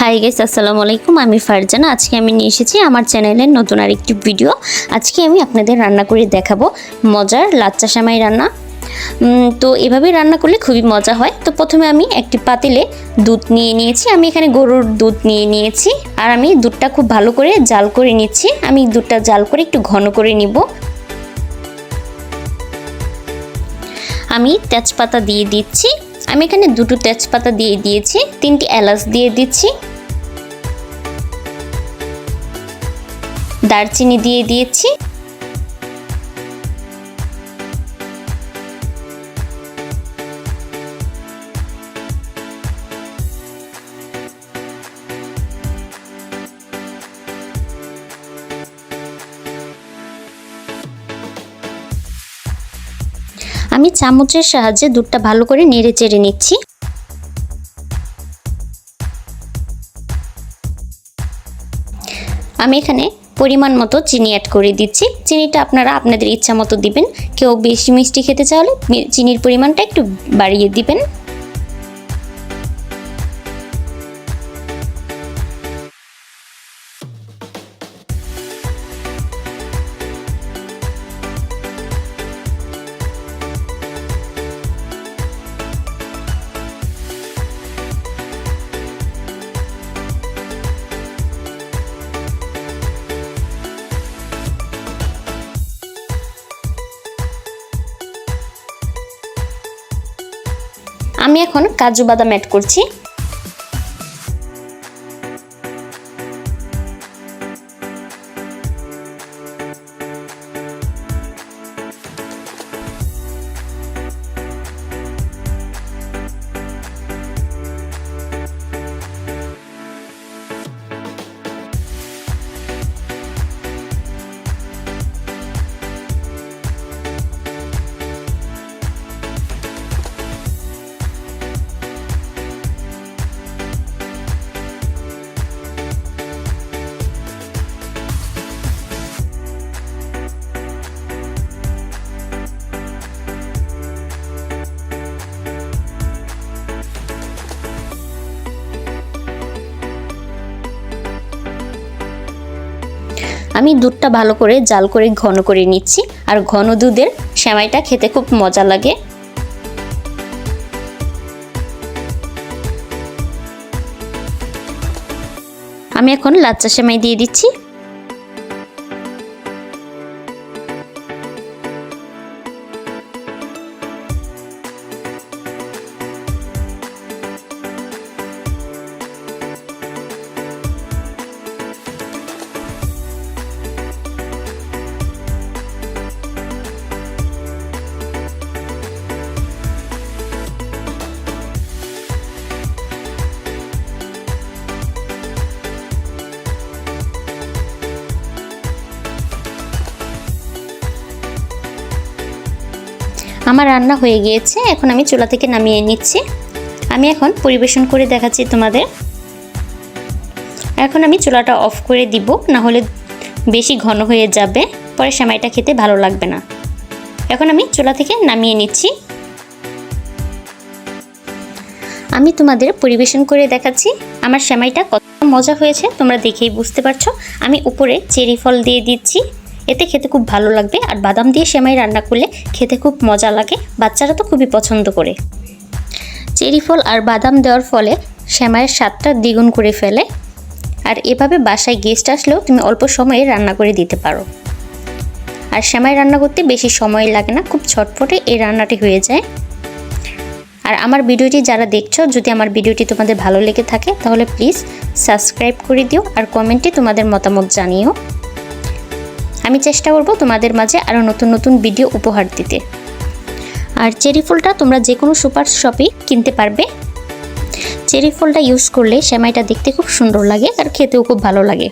Hi guys আসসালামু আলাইকুম। আমি ফারজানা। আজকে আমি নিয়ে এসেছি আমার চ্যানেলের নতুন আরেকটি ভিডিও। আজকে আমি আপনাদের রান্না করে দেখাবো মজার লাচ্চা সামাই রান্না। তো এভাবে রান্না করলে খুবই মজা হয়। তো প্রথমে আমি একটি পাতিলে দুধ নিয়ে নিয়েছি। আমি এখানে গরুর দুধ নিয়ে নিয়েছি। আর আমি দুধটা খুব ভালো করে জাল করে নিচ্ছি। আমি দুধটা জাল করে একটু ঘন করে নিব। আমি তেজপাতা দিয়ে দিচ্ছি। আমি এখানে দুটো তেজপাতা দিয়ে দিয়েছি তিনটি এলাচ দিয়ে দিচ্ছি। দারচিনি দিয়ে দিয়েছি। আমি চামচের সাহায্যে দুধটা ভালো করে নেড়ে চেড়ে নিচ্ছি। আমি এখানে পরিমাণ মতো চিনি অ্যাড করে দিচ্ছি। চিনিটা আপনারা আপনাদের ইচ্ছা মতো দিবেন। কেউ বেশি মিষ্টি খেতে চাইলে চিনির পরিমাণটা একটু বাড়িয়ে দিবেন। আমি এখন কাজু বাদাম অ্যাড করছি। আমি দুধটা ভালো করে জাল করে ঘন করে নিচ্ছি আর ঘন দুধের সেমাইটা খেতে খুব মজা লাগে। আমি এখন লাচ্চা সেমাই দিয়ে দিচ্ছি। আমার রান্না হয়ে গিয়েছে, এখন আমি চুলা থেকে নামিয়ে নিচ্ছি। আমি এখন পরিবেশন করে দেখাচ্ছি তোমাদের। এখন আমি চুলাটা অফ করে দিব না হলে বেশি ঘন হয়ে যাবে, পরে সেমাইটা খেতে ভালো লাগবে না। এখন আমি চুলা থেকে নামিয়ে নিচ্ছি। আমি তোমাদের পরিবেশন করে দেখাচ্ছি, আমার সেমাইটা কত মজা হয়েছে, তোমরা দেখেই বুঝতে পারছ। আমি উপরে চেরি ফল দিয়ে দিচ্ছি। এতে খেতে খুব ভালো লাগবে আর বাদাম দিয়ে সেমাই রান্না করলে খেতে খুব মজা লাগে। বাচ্চারা তো খুবই পছন্দ করে। চেরি ফল আর বাদাম দেওয়ার ফলে সেমাইয়ের স্বাদটা দ্বিগুণ করে ফেলে। আর এভাবে বাসায় গেস্ট আসলেও তুমি অল্প সময়ে রান্না করে দিতে পারো। আর সেমাই রান্না করতে বেশি সময় লাগে না, খুব ছটফটে এই রান্নাটি হয়ে যায়। আর আমার ভিডিওটি যারা দেখছ, যদি আমার ভিডিওটি তোমাদের ভালো লেগে থাকে, তাহলে প্লিজ সাবস্ক্রাইব করে দিও আর কমেন্টে তোমাদের মতামত জানিও। আমি চেষ্টা করব তোমাদের মাঝে আরও নতুন নতুন ভিডিও উপহার দিতে। আর চেরি ফুলটা তোমরা যে কোনো সুপার শপে কিনতে পারবে। চেরি ফুলটা ইউজ করলে সেমাইটা দেখতে খুব সুন্দর লাগে আর খেতেও খুব ভালো লাগে।